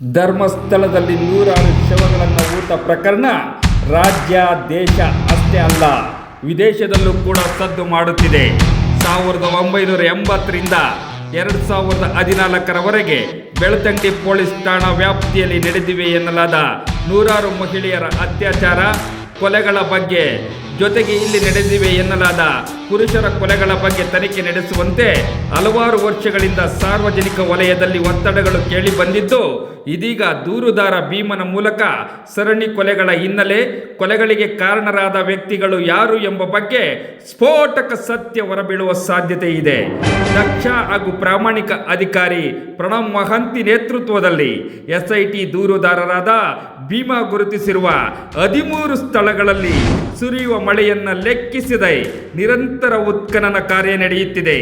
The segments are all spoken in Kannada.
ಧರ್ಮಸ್ಥಳದಲ್ಲಿ ನೂರಾರು ಶವಗಳನ್ನು ಊತ ಪ್ರಕರಣ ರಾಜ್ಯ, ದೇಶ ಅಷ್ಟೇ ಅಲ್ಲ, ವಿದೇಶದಲ್ಲೂ ಕೂಡ ಸದ್ದು ಮಾಡುತ್ತಿದೆ. ಸಾವಿರದ ಒಂಬೈನೂರ ಎಂಬತ್ತರಿಂದ ಎರಡು ಸಾವಿರದ ಹದಿನಾಲ್ಕರವರೆಗೆ ಬೆಳ್ತಂಗಡಿ ಪೊಲೀಸ್ ಠಾಣಾ ವ್ಯಾಪ್ತಿಯಲ್ಲಿ ನಡೆದಿವೆ ಎನ್ನಲಾದ ನೂರಾರು ಮಹಿಳೆಯರ ಅತ್ಯಾಚಾರ, ಕೊಲೆಗಳ ಬಗ್ಗೆ ಜೊತೆಗೆ ಇಲ್ಲಿ ನಡೆದಿವೆ ಎನ್ನಲಾದ ಪುರುಷರ ಕೊಲೆಗಳ ಬಗ್ಗೆ ತನಿಖೆ ನಡೆಸುವಂತೆ ಹಲವಾರು ವರ್ಷಗಳಿಂದ ಸಾರ್ವಜನಿಕ ವಲಯದಲ್ಲಿ ಒತ್ತಡಗಳು ಕೇಳಿ ಬಂದಿದ್ದು, ಇದೀಗ ದೂರುದಾರ ಭೀಮನ ಮೂಲಕ ಸರಣಿ ಕೊಲೆಗಳ ಹಿನ್ನೆಲೆ ಕೊಲೆಗಳಿಗೆ ಕಾರಣರಾದ ವ್ಯಕ್ತಿಗಳು ಯಾರು ಎಂಬ ಬಗ್ಗೆ ಸ್ಫೋಟಕ ಸತ್ಯ ಹೊರಬೀಳುವ ಸಾಧ್ಯತೆ ಇದೆ. ದಕ್ಷ ಹಾಗೂ ಪ್ರಾಮಾಣಿಕ ಅಧಿಕಾರಿ ಪ್ರಣವ್ ಮಹಂತಿ ನೇತೃತ್ವದಲ್ಲಿ ಎಸ್ಐಟಿ ದೂರುದಾರರಾದ ಭೀಮಾ ಗುರುತಿಸಿರುವ ಹದಿಮೂರು ಸ್ಥಳಗಳಲ್ಲಿ ಸುರಿಯುವ ಮಳೆಯನ್ನ ಲೆಕ್ಕಿಸಿದೆ. ನಿರಂತರ ಉತ್ಖನನ ಕಾರ್ಯ ನಡೆಯುತ್ತಿದೆ.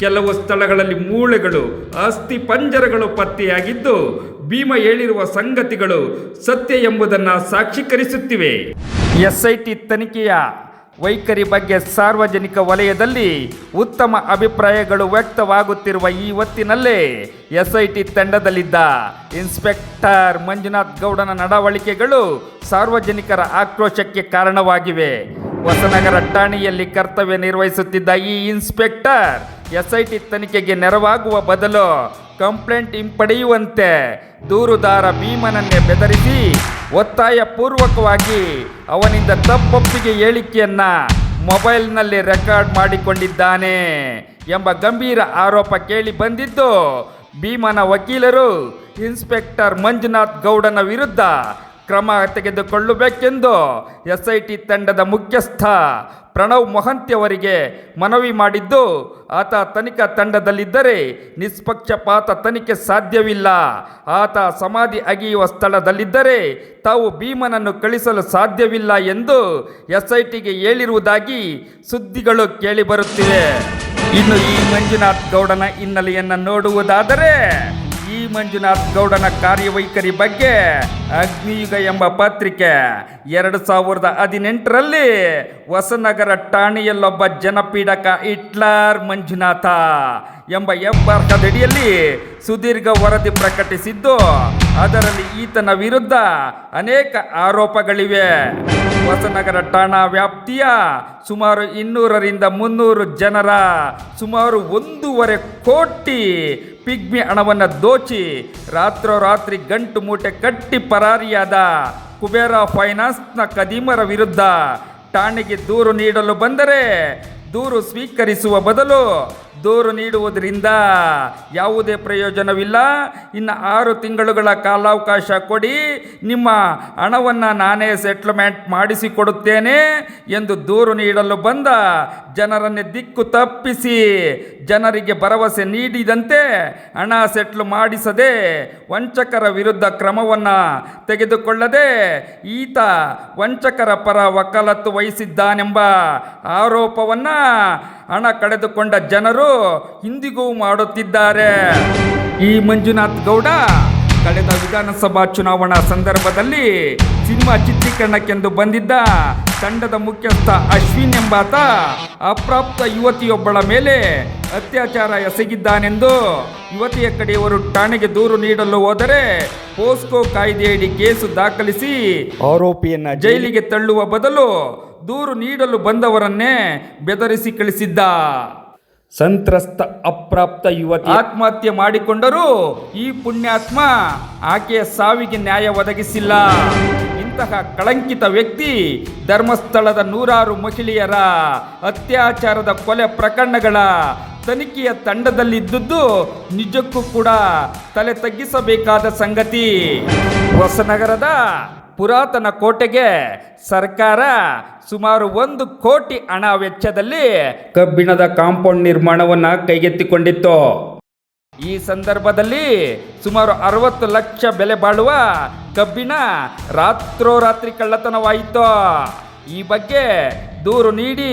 ಕೆಲವು ಸ್ಥಳಗಳಲ್ಲಿ ಮೂಳೆಗಳು ಅಸ್ಥಿ ಪಂಜರಗಳು ಪತ್ತೆಯಾಗಿದ್ದು, ಭೀಮ ಹೇಳಿರುವ ಸಂಗತಿಗಳು ಸತ್ಯ ಎಂಬುದನ್ನು ಸಾಕ್ಷೀಕರಿಸುತ್ತಿವೆ. ಎಸ್ಐಟಿ ತನಿಖೆಯ ವೈಖರಿ ಬಗ್ಗೆ ಸಾರ್ವಜನಿಕ ವಲಯದಲ್ಲಿ ಉತ್ತಮ ಅಭಿಪ್ರಾಯಗಳು ವ್ಯಕ್ತವಾಗುತ್ತಿರುವ ಈ ಹೊತ್ತಿನಲ್ಲೇ ಎಸ್ಐಟಿ ತಂಡದಲ್ಲಿದ್ದ ಇನ್ಸ್ಪೆಕ್ಟರ್ ಮಂಜುನಾಥ್ ಗೌಡನ ನಡವಳಿಕೆಗಳು ಸಾರ್ವಜನಿಕರ ಆಕ್ರೋಶಕ್ಕೆ ಕಾರಣವಾಗಿವೆ. ಹೊಸನಗರ ಠಾಣೆಯಲ್ಲಿ ಕರ್ತವ್ಯ ನಿರ್ವಹಿಸುತ್ತಿದ್ದ ಈ ಇನ್ಸ್ಪೆಕ್ಟರ್ ಎಸ್ಐಟಿ ತನಿಖೆಗೆ ನೆರವಾಗುವ ಬದಲು ಕಂಪ್ಲೇಂಟ್ ಹಿಂಪಡೆಯುವಂತೆ ದೂರುದಾರ ಭೀಮನನ್ನೇ ಬೆದರಿಸಿ ಒತ್ತಾಯ ಪೂರ್ವಕವಾಗಿ ಅವನಿಂದ ತಪ್ಪೊಪ್ಪಿಗೆ ಹೇಳಿಕೆಯನ್ನ ಮೊಬೈಲ್ನಲ್ಲಿ ರೆಕಾರ್ಡ್ ಮಾಡಿಕೊಂಡಿದ್ದಾನೆ ಎಂಬ ಗಂಭೀರ ಆರೋಪ ಕೇಳಿ ಬಂದಿದ್ದು ಭೀಮನ ವಕೀಲರು ಇನ್ಸ್ಪೆಕ್ಟರ್ ಮಂಜುನಾಥ್ ಗೌಡನ ವಿರುದ್ಧ ಕ್ರಮ ತೆಗೆದುಕೊಳ್ಳಬೇಕೆಂದು ಎಸ್ ಐ ಟಿ ತಂಡದ ಮುಖ್ಯಸ್ಥ ಪ್ರಣವ್ ಮೊಹಂತಿ ಅವರಿಗೆ ಮನವಿ ಮಾಡಿದ್ದು, ಆತ ತನಿಖಾ ತಂಡದಲ್ಲಿದ್ದರೆ ನಿಷ್ಪಕ್ಷಪಾತ ತನಿಖೆ ಸಾಧ್ಯವಿಲ್ಲ. ಆತ ಸಮಾಧಿ ಅಗಿಯುವ ಸ್ಥಳದಲ್ಲಿದ್ದರೆ ತಾವು ಭೀಮನನ್ನು ಕಳಿಸಲು ಸಾಧ್ಯವಿಲ್ಲ ಎಂದು ಎಸ್ಐಟಿಗೆ ಹೇಳಿರುವುದಾಗಿ ಸುದ್ದಿಗಳು ಕೇಳಿಬರುತ್ತಿವೆ. ಇನ್ನು ಈ ಮಂಜುನಾಥ್ ಗೌಡನ ಹಿನ್ನೆಲೆಯನ್ನು ನೋಡುವುದಾದರೆ ಮಂಜುನಾಥ್ ಗೌಡನ ಕಾರ್ಯವೈಖರಿ ಬಗ್ಗೆ ಅಗ್ನಿಯುಗ ಎಂಬ ಪತ್ರಿಕೆ. ಎರಡು ಸಾವಿರದ ಹದಿನೆಂಟರಲ್ಲಿ ಹೊಸನಗರ ಠಾಣೆಯಲ್ಲೊಬ್ಬ ಜನಪೀಡಕ ಹಿಟ್ಲರ್ ಮಂಜುನಾಥ. ಎಂಬ ಹೆಬ್ಬಾರ್ಕದಡಿಯಲ್ಲಿ ಸುದೀರ್ಘ ವರದಿ ಪ್ರಕಟಿಸಿದ್ದು, ಅದರಲ್ಲಿ ಈತನ ವಿರುದ್ಧ ಅನೇಕ ಆರೋಪಗಳಿವೆ. ಹೊಸನಗರ ಠಾಣಾ ವ್ಯಾಪ್ತಿಯ ಸುಮಾರು ಇನ್ನೂರರಿಂದ ಮುನ್ನೂರು ಜನರ ಸುಮಾರು ಒಂದೂವರೆ ಕೋಟಿ ಪಿಗ್ಮಿ ಹಣವನ್ನು ದೋಚಿ ರಾತ್ರೋರಾತ್ರಿ ಗಂಟು ಮೂಟೆ ಕಟ್ಟಿ ಪರಾರಿಯಾದ ಕುಬೇರ ಫೈನಾನ್ಸ್ನ ಕದೀಮರ ವಿರುದ್ಧ ಠಾಣೆಗೆ ದೂರು ನೀಡಲು ಬಂದರೆ ದೂರು ಸ್ವೀಕರಿಸುವ ಬದಲು ದೂರು ನೀಡುವುದರಿಂದ ಯಾವುದೇ ಪ್ರಯೋಜನವಿಲ್ಲ. ಇನ್ನು ಆರು ತಿಂಗಳುಗಳ ಕಾಲಾವಕಾಶ ಕೊಡಿ. ನಿಮ್ಮ ಹಣವನ್ನು ನಾನೇ ಸೆಟ್ಲ್ಮೆಂಟ್ ಮಾಡಿಸಿಕೊಡುತ್ತೇನೆ ಎಂದು ದೂರು ನೀಡಲು ಬಂದ ಜನರನ್ನೇ ದಿಕ್ಕು ತಪ್ಪಿಸಿ ಜನರಿಗೆ ಭರವಸೆ ನೀಡಿದಂತೆ ಹಣ ಸೆಟ್ಲ್ ಮಾಡಿಸದೆ ವಂಚಕರ ವಿರುದ್ಧ ಕ್ರಮವನ್ನು ತೆಗೆದುಕೊಳ್ಳದೆ ಈತ ವಂಚಕರ ಪರ ವಕಾಲತ್ತು ವಹಿಸಿದ್ದಾನೆಂಬ ಆರೋಪವನ್ನು ಹಣ ಕಳೆದುಕೊಂಡ ಜನರು ಇಂದಿಗೂ ಮಾಡುತ್ತಿದ್ದಾರೆ. ಈ ಮಂಜುನಾಥ್ ಗೌಡ ಕಳೆದ ವಿಧಾನಸಭಾ ಚುನಾವಣಾ ಸಂದರ್ಭದಲ್ಲಿ ಸಿನಿಮಾ ಚಿತ್ರೀಕರಣಕ್ಕೆಂದು ಬಂದಿದ್ದ ತಂಡದ ಮುಖ್ಯಸ್ಥ ಅಶ್ವಿನ್ ಎಂಬಾತ ಅಪ್ರಾಪ್ತ ಯುವತಿಯೊಬ್ಬಳ ಮೇಲೆ ಅತ್ಯಾಚಾರ ಎಸಗಿದ್ದಾನೆಂದು ಯುವತಿಯ ಕಡೆಯವರು ಠಾಣೆಗೆ ದೂರು ನೀಡಲು ಹೋದರೆ ಪೋಸ್ಕೋ ಕಾಯ್ದೆಯಡಿ ಕೇಸು ದಾಖಲಿಸಿ ಆರೋಪಿಯನ್ನ ಜೈಲಿಗೆ ತಳ್ಳುವ ಬದಲು ದೂರು ನೀಡಲು ಬಂದವರನ್ನೇ ಬೆದರಿಸಿ ಕಳಿಸಿದ್ದ. ಸಂತ್ರಸ್ತ ಅಪ್ರಾಪ್ತ ಯುವತಿ. ಆತ್ಮಹತ್ಯೆ ಮಾಡಿಕೊಂಡರೂ ಈ ಪುಣ್ಯಾತ್ಮ ಆಕೆಯ ಸಾವಿಗೆ ನ್ಯಾಯ ಒದಗಿಸಿಲ್ಲ. ಇಂತಹ ಕಳಂಕಿತ ವ್ಯಕ್ತಿ ಧರ್ಮಸ್ಥಳದ ನೂರಾರು ಮಹಿಳೆಯರ ಅತ್ಯಾಚಾರದ ಕೊಲೆ ಪ್ರಕರಣಗಳ ತನಿಖೆಯ ತಂಡದಲ್ಲಿದ್ದುದು ನಿಜಕ್ಕೂ ಕೂಡ ತಲೆ ತಗ್ಗಿಸಬೇಕಾದ ಸಂಗತಿ. ಹೊಸನಗರದ ಪುರಾತನ ಕೋಟೆಗೆ ಸರ್ಕಾರ ಸುಮಾರು ಒಂದು ಕೋಟಿ ಹಣ ವೆಚ್ಚದಲ್ಲಿ ಕಬ್ಬಿಣದ ಕಾಂಪೌಂಡ್ ನಿರ್ಮಾಣವನ್ನು ಕೈಗೆತ್ತಿಕೊಂಡಿತ್ತು. ಈ ಸಂದರ್ಭದಲ್ಲಿ ಸುಮಾರು ಅರವತ್ತು ಲಕ್ಷ ಬೆಲೆ ಬಾಳುವ ಕಬ್ಬಿಣ ರಾತ್ರೋರಾತ್ರಿ ಕಳ್ಳತನವಾಯಿತು. ಈ ಬಗ್ಗೆ ದೂರು ನೀಡಿ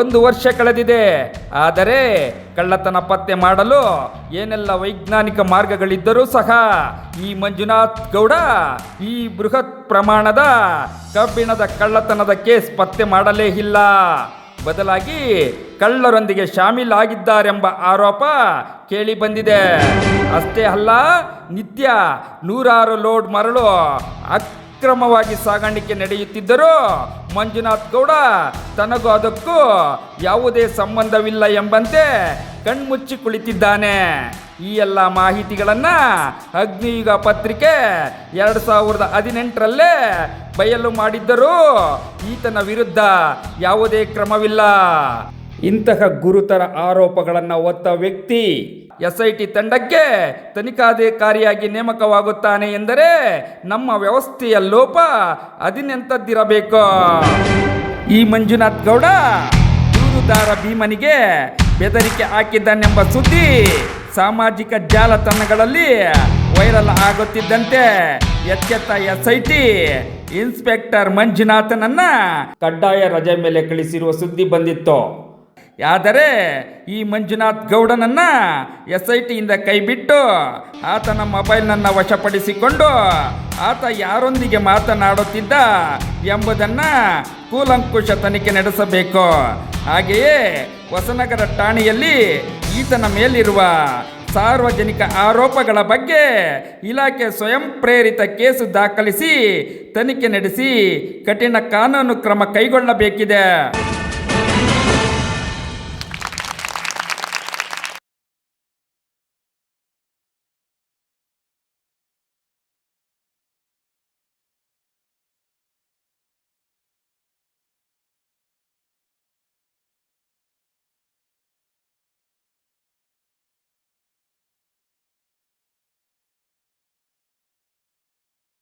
ಒಂದು ವರ್ಷ ಕಳೆದಿದೆ. ಆದರೆ ಕಳ್ಳತನ ಪತ್ತೆ ಮಾಡಲು ಏನೆಲ್ಲ ವೈಜ್ಞಾನಿಕ ಮಾರ್ಗಗಳಿದ್ದರೂ ಸಹ ಈ ಮಂಜುನಾಥ್ ಗೌಡ ಈ ಬೃಹತ್ ಪ್ರಮಾಣದ ಕಬ್ಬಿಣದ ಕಳ್ಳತನದ ಕೇಸ್ ಪತ್ತೆ ಮಾಡಲೇ ಇಲ್ಲ. ಬದಲಾಗಿ ಕಳ್ಳರೊಂದಿಗೆ ಶಾಮೀಲಾಗಿದ್ದಾರೆಂಬ ಆರೋಪ ಕೇಳಿ ಬಂದಿದೆ. ಅಷ್ಟೇ ಅಲ್ಲ, ನಿತ್ಯ ನೂರಾರು ಲೋಡ್ ಮರಳು ಅಕ್ರಮವಾಗಿ ಸಾಗಾಣಿಕೆ ನಡೆಯುತ್ತಿದ್ದರೂ ಮಂಜುನಾಥ್ ಗೌಡ ತನಗೂ ಅದಕ್ಕೂ ಯಾವುದೇ ಸಂಬಂಧವಿಲ್ಲ ಎಂಬಂತೆ ಕಣ್ಮುಚ್ಚಿ ಕುಳಿತಿದ್ದಾನೆ. ಈ ಎಲ್ಲ ಮಾಹಿತಿಗಳನ್ನ ಅಗ್ನಿಯುಗ ಪತ್ರಿಕೆ ಎರಡು ಸಾವಿರದ ಹದಿನೆಂಟರಲ್ಲೇ ಬಯಲು ಮಾಡಿದ್ದರೂ ಈತನ ವಿರುದ್ಧ ಯಾವುದೇ ಕ್ರಮವಿಲ್ಲ. ಇಂತಹ ಗುರುತರ ಆರೋಪಗಳನ್ನು ಒತ್ತ ವ್ಯಕ್ತಿ ಎಸ್ ಐ ಟಿ ತಂಡಕ್ಕೆ ತನಿಖಾಧಿಕಾರಿಯಾಗಿ ನೇಮಕವಾಗುತ್ತಾನೆ ಎಂದರೆ ನಮ್ಮ ವ್ಯವಸ್ಥೆಯ ಲೋಪ ಅದಿನೆಂತದ್ದಿರಬೇಕು ಈ ಮಂಜುನಾಥ್ ಗೌಡ ದೂರುದಾರ ಭೀಮನಿಗೆ ಬೆದರಿಕೆ ಹಾಕಿದ್ದಾನೆಂಬ ಸುದ್ದಿ ಸಾಮಾಜಿಕ ಜಾಲತಾಣಗಳಲ್ಲಿ ವೈರಲ್ ಆಗುತ್ತಿದ್ದಂತೆ. ಎಚ್ಚೆತ್ತ ಎಸ್ ಐ ಟಿ ಇನ್ಸ್ಪೆಕ್ಟರ್ ಮಂಜುನಾಥನನ್ನ ಕಡ್ಡಾಯ ರಜೆ ಮೇಲೆ ಕಳಿಸಿರುವ ಸುದ್ದಿ ಬಂದಿತ್ತು. ಆದರೆ ಈ ಮಂಜುನಾಥ್ ಗೌಡನನ್ನ ಎಸ್ ಐ ಟಿಯಿಂದ ಕೈಬಿಟ್ಟು ಆತನ ಮೊಬೈಲ್ನನ್ನು ವಶಪಡಿಸಿಕೊಂಡು ಆತ ಯಾರೊಂದಿಗೆ ಮಾತನಾಡುತ್ತಿದ್ದ ಎಂಬುದನ್ನ ಕೂಲಂಕುಷ ತನಿಖೆ ನಡೆಸಬೇಕು. ಹಾಗೆಯೇ ಹೊಸನಗರ ಠಾಣೆಯಲ್ಲಿ ಈತನ ಮೇಲಿರುವ ಸಾರ್ವಜನಿಕ ಆರೋಪಗಳ ಬಗ್ಗೆ ಇಲಾಖೆ ಸ್ವಯಂ ಪ್ರೇರಿತ ಕೇಸು ದಾಖಲಿಸಿ ತನಿಖೆ ನಡೆಸಿ ಕಠಿಣ ಕಾನೂನು ಕ್ರಮ ಕೈಗೊಳ್ಳಬೇಕಿದೆ.